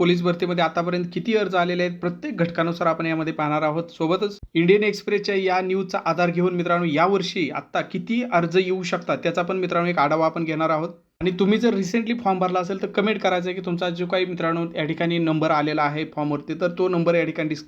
Police भरतीमध्ये आतापर्यंत किती अर्ज आलेले आहेत प्रत्येक घटकानुसार आपण यामध्ये पाहणार आहोत. सोबतच इंडियन एक्सप्रेसच्या या न्यूजचा आधार घेऊन मित्रांनो यावर्षी आत्ता किती अर्ज येऊ शकतात त्याचा पण मित्रांनो एक आढावा आपण घेणार आहोत. आणि तुम्ही जर रिसेंटली फॉर्म भरला असेल तर कमेंट करायचं आहे की तुमचा जो काही मित्रांनो या ठिकाणी नंबर आलेला आहे फॉर्मवरती तर तो नंबर या ठिकाणी डिस्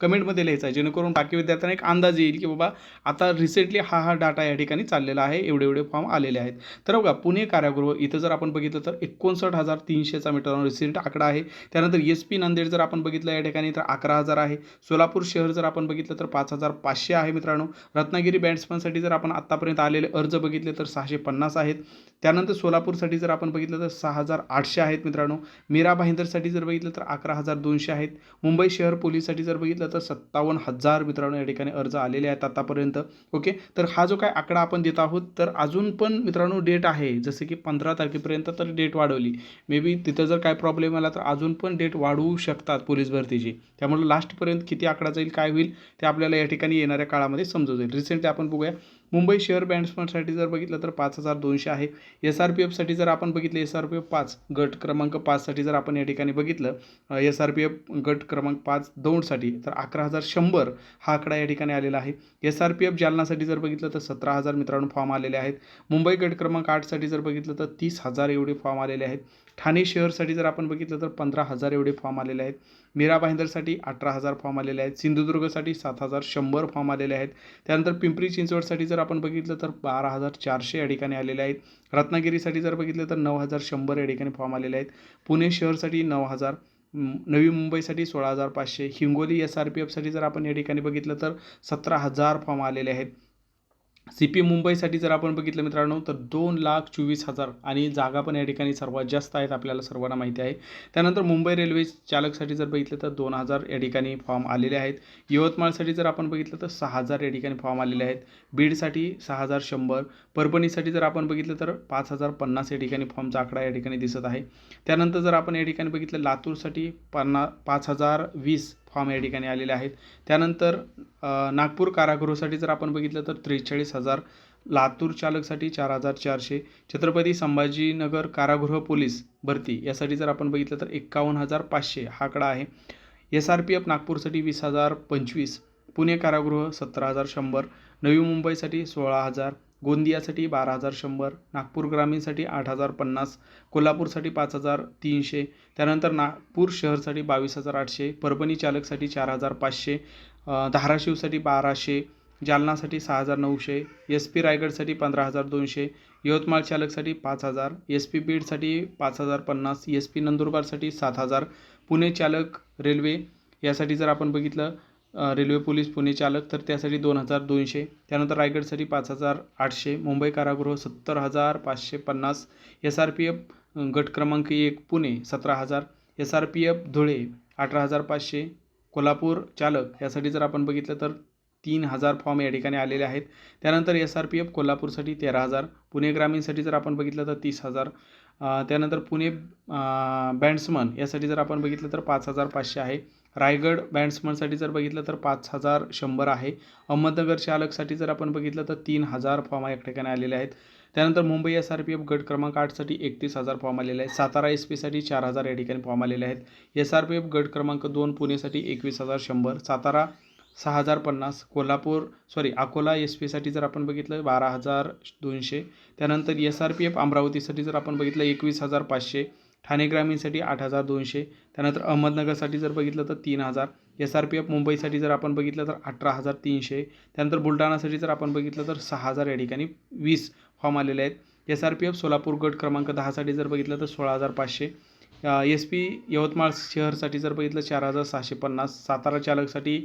कमेंटमध्ये लिहायचा आहे. जेणेकरून बाकी विद्यार्थ्यांना एक अंदाज येईल की बाबा आता रिसेंटली हा हा डाटा या ठिकाणी चाललेला आहे एवढे एवढे फॉर्म आलेले आहेत. तर बघा पुणे कारागृह इथं जर आपण बघितलं तर एकोणसाठ हजार तीनशेचा मित्रांनो रिसेंट आकडा आहे. त्यानंतर एस पी नांदेड जर आपण बघितलं या ठिकाणी तर अकरा हजार आहे. सोलापूर शहर जर आपण बघितलं तर पाच हजार पाचशे आहे मित्रांनो. रत्नागिरी बँड्समनसाठी जर आपण आत्तापर्यंत आलेले अर्ज बघितले तर सहाशे पन्नास आहेत. त्यानंतर सोलापूरसाठी जर आपण बघितलं तर सहा हजार आठशे आहेत मित्रांनो. मीरा भाईंदरसाठी जर बघितलं तर अकरा हजार दोनशे आहेत. मुंबई शहर पोलीससाठी जर बघितलं तर सत्तावन्न हजार मित्रांनो या ठिकाणी अर्ज आलेले आहेत आतापर्यंत. ओके? तर हा जो काय आकडा आपण देत आहोत तर अजून पण मित्रांनो डेट आहे. जसे की पंधरा तारखेपर्यंत तर डेट वाढवली. मे बी तिथं जर काय प्रॉब्लेम आला तर अजून पण डेट वाढवू शकतात पोलीस भरतीची. त्यामुळे लास्टपर्यंत किती आकडा जाईल काय होईल ते आपल्याला या ठिकाणी येणाऱ्या काळामध्ये समजून जाईल. रिसेंटली आपण बघूया. मुंबई शहर बँड्समनसाठी जर बघितलं तर पाच हजार दोनशे आहे. एस आर पी एफसाठी जर आपण बघितलं एस आर पी एफ पाच गट क्रमांक पाचसाठी जर आपण या ठिकाणी बघितलं एस आर पी एफ गट क्रमांक पाच दोनसाठी तर अकरा हजार शंभर हा आकडा या ठिकाणी आलेला आहे. एस आर पी एफ जालनासाठी जर बघितलं तर सतरा हजार मित्रांनो फॉर्म आलेले आहेत. मुंबई गट क्रमांक आठसाठी जर बघितलं तर तीस हजार एवढे फॉर्म आलेले आहेत. ठाणे शहरसाठी जर आपण बघितलं तर पंधरा हजार एवढे फॉर्म आलेले आहेत. मीरा भाईंदरसाठी अठरा हजार फॉर्म आलेले आहेत. सिंधुदुर्गसाठी सात हजार शंभर फॉर्म आलेले आहेत. त्यानंतर पिंपरी चिंचवडसाठी जर जर आपण बघितलं तर बारा हजार चारशे या ठिकाणी आलेले आहेत. रत्नागिरीसाठी जर बघितलं तर नऊ हजार शंभर या ठिकाणी फॉर्म आलेले आहेत. पुणे शहरसाठी नऊ हजार नवी मुंबईसाठी सोळा हजार पाचशे हिंगोली एस आर पी एफसाठी जर आपण या ठिकाणी बघितलं तर सतरा हजार फॉर्म आलेले आहेत. सी पी मुंबईसाठी जर आपण बघितलं मित्रांनो तर दोन लाख चोवीस हजार आणि जागा पण या ठिकाणी सर्वात जास्त आहेत आपल्याला सर्वांना माहिती आहे. त्यानंतर मुंबई रेल्वे चालकसाठी जर बघितलं तर दोन हजार या ठिकाणी फॉर्म आलेले आहेत. यवतमाळसाठी जर आपण बघितलं तर सहा हजार या ठिकाणी फॉर्म आलेले आहेत. बीडसाठी सहा हजार शंभर परभणीसाठी जर आपण बघितलं तर पाच हजार पन्नास या ठिकाणी फॉर्मचा आकडा या ठिकाणी दिसत आहे. त्यानंतर जर आपण या ठिकाणी बघितलं लातूरसाठी पन्ना पाच हजार वीस फॉर्म या ठिकाणी आलेले आहेत. त्यानंतर नागपूर कारागृहासाठी जर आपण बघितलं तर त्रेचाळीस हजार लातूर चालकसाठी चार हजार चारशे छत्रपती संभाजीनगर कारागृह पोलीस भरती यासाठी जर आपण बघितलं तर एक्कावन्न हजार पाचशे हा आकडा आहे. एस आर पी एफ नागपूरसाठी वीस हजार पंचवीस पुणे कारागृह सतरा हजार शंभर नवी मुंबईसाठी सोळा हजार गोंदियासाठी बारा हजार शंभर नागपूर ग्रामीणसाठी आठ हजार पन्नास कोल्हापूरसाठी पाच हजार तीनशे त्यानंतर नागपूर शहरसाठी बावीस हजार आठशे परभणी चालकसाठी चार हजार पाचशे धाराशिवसाठी बाराशे जालनासाठी सहा हजार नऊशे एस पी रायगडसाठी पंधरा हजार दोनशे यवतमाळ चालकसाठी पाच हजार एस पी बीडसाठी पाच हजार पन्नास एस पी नंदुरबारसाठी सात हजार पुणे चालक रेल्वे यासाठी जर आपण बघितलं रेल्वे पोलीस पुणे चालक तर त्यासाठी दोन हजार दोनशे त्यानंतर रायगडसाठी पाच हजार आठशे मुंबई कारागृह सत्तर हजार पाचशे पन्नास एस आर पी एफ गट क्रमांक एक पुणे सतरा हजार S R P F Dhule अठरा हजार पाचशे कोल्हापूर चालक यासाठी जर आपण बघितलं तर तीन हजार फॉर्म या ठिकाणी आलेले आहेत. त्यानंतर एस आर पी एफ कोल्हापूरसाठी तेरा हजार पुणे ग्रामीणसाठी जर आपण बघितलं तर तीस हजार त्यानंतर पुणे बँड्समन यासाठी जर आपण बघितलं तर पाच हजार पाचशे आहे. रायगड बँड्समनसाठी जर बघितलं तर पाच हजार शंभर आहे. अहमदनगर चालकसाठी जर आपण बघितलं तर तीन हजार फॉर्म या ठिकाणी आलेले आहेत. त्यानंतर Mumbai S R P F गट क्रमांक आठसाठी एकतीस हजार फॉर्म आलेले आहेत. सातारा एस पीसाठी चार हजार या ठिकाणी फॉर्म आलेले आहेत. एस आर पी एफ गट क्रमांक दोन पुणेसाठी एकवीस हजार शंभर. सातारा सहा हजार पन्नास. कोल्हापूर सॉरी अकोला एस पीसाठी जर आपण बघितलं बारा हजार दोनशे. त्यानंतर एस आर पी एफ अमरावतीसाठी जर आपण बघितलं एकवीस हजार पाचशे. ठाणे ग्रामीणसाठी आठ हजार दोनशे. त्यानंतर अहमदनगरसाठी जर बघितलं तर तीन हजार. एस आर पी एफ मुंबईसाठी जर आपण बघितलं तर अठरा हजार तीनशे. त्यानंतर बुलढाणासाठी जर आपण बघितलं तर सहा हजार या ठिकाणी वीस फॉर्म आलेले आहेत. S R P F Solapur गट क्रमांक दहासाठी जर बघितलं तर सोळा हजार पाचशे. एस पी यवतमाळ शहरसाठी जर बघितलं चार हजार सहाशे पन्नास. सातारा चालकसाठी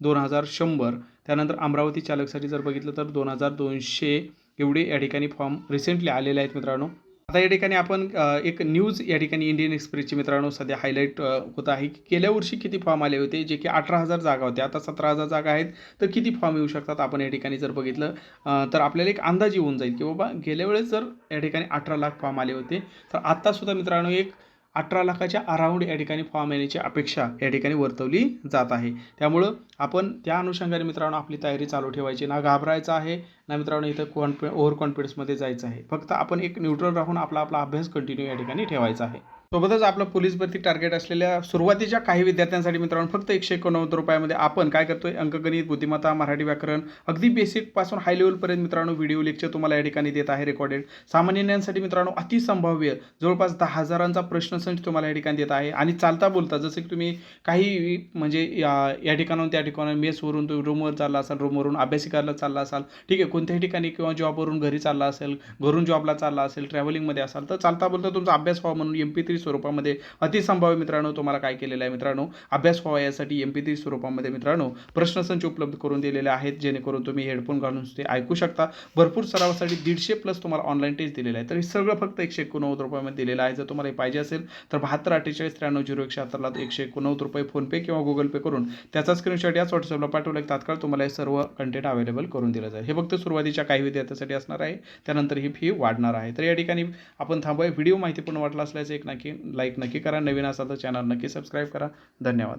दोन हजार शंभर. त्यानंतर अमरावती चालकसाठी जर बघितलं तर दोन हजार दोनशे. एवढे या ठिकाणी फॉर्म रिसेंटली आलेले आहेत मित्रांनो. आता या ठिकाणी आपण एक न्यूज या ठिकाणी इंडियन एक्सप्रेसची मित्रांनो सध्या हायलाईट होत आहे की गेल्या वर्षी किती फॉर्म आले होते जे की अठरा हजार जागा होत्या. आता सतरा हजार जागा आहेत तर किती फॉर्म येऊ शकतात आपण या ठिकाणी जर बघितलं तर आपल्याला एक अंदाज येऊन जाईल की बाबा गेल्या वेळेस जर या ठिकाणी अठरा लाख फॉर्म आले होते तर आत्तासुद्धा मित्रांनो एक अठरा लाखाच्या अराऊंड या ठिकाणी फॉर्म येण्याची अपेक्षा या ठिकाणी वर्तवली जात आहे. त्यामुळं आपण त्या अनुषंगाने मित्रांनो आपली तयारी चालू ठेवायची. ना घाबरायचं आहे ना मित्रांनो इथं कॉन्फि ओव्हर कॉन्फिडन्समध्ये जायचं आहे. फक्त आपण एक न्यूट्रल राहून आपला आपला अभ्यास कंटिन्यू या ठिकाणी ठेवायचा आहे. सोबतच आपलं पोलीस भरती टार्गेट असलेल्या सुरुवातीच्या काही विद्यार्थ्यांसाठी मित्रांनो फक्त एकशे एकोणनव्वद रुपयामध्ये आपण काय करतोय? अंकगणित बुद्धिमत्ता मराठी व्याकरण अगदी बेसिकपासून हाय लेवलपर्यंत मित्रांनो व्हिडिओ लेक्चर तुम्हाला या ठिकाणी देत आहे रेकॉर्डेड सामान्यांसाठी मित्रांनो अतिसंभाव्य जवळपास दहा हजारांचा प्रश्नसंच तुम्हाला या ठिकाणी देत आहे. आणि चालता बोलता जसं की तुम्ही काही म्हणजे या या ठिकाणाहून त्या ठिकाणी मेसवरून तुम्ही रूमवर चालला असाल रूमवरून अभ्यासिकाला चालला असाल ठीक आहे कोणत्याही ठिकाणी किंवा जॉबवरून घरी चालला असेल घरून जॉबला चालला असेल ट्रॅव्हलिंगमध्ये असाल तर चालता बोलता तुमचा अभ्यास व्हावा म्हणून एम पी थ्री स्वरूपामध्ये अतिसंभाव्य मित्रांनो तुम्हाला काय केलेलं आहे मित्रांनो? अभ्यास व्हावा यासाठी एम पी थ्री स्वरूपामध्ये मित्रांनो प्रश्नसंच उपलब्ध करून दिलेले आहेत जेणेकरून तुम्ही हेडफोन घालून ते ऐकू शकता. भरपूर सरावासाठी दीडशे प्लस तुम्हाला ऑनलाईन टेस्ट दिलेलं आहे तर हे सगळं फक्त एकशे एकोणनव्वद रुपयामध्ये दिलेलं आहे. जर तुम्हाला हे पाहिजे असेल तर बहात्तर अठ्ठेचाळीस त्र्याण्णव झिरो एकशे हत्तरला एकशे एकोणनव्वद रुपये फोनपे किंवा गुगल पे करून त्याचा स्क्रीनशॉट याच व्हॉट्सअपला पाठवला. की तात्काळ तुम्हाला हे सर्व कंटेंट अवेलेबल करून दिलं जाईल. हे फक्त सुरुवातीच्या काही विद्यार्थ्यासाठी असणार आहे. त्यानंतर ही फी वाढणार आहे. तर या ठिकाणी आपण थांबूया. व्हिडिओ माहितीपूर्ण वाटला असल्याचं एक नक्की लाईक नक्की करा. नवीन असाल तर चॅनल नक्की सबस्क्राईब करा. धन्यवाद.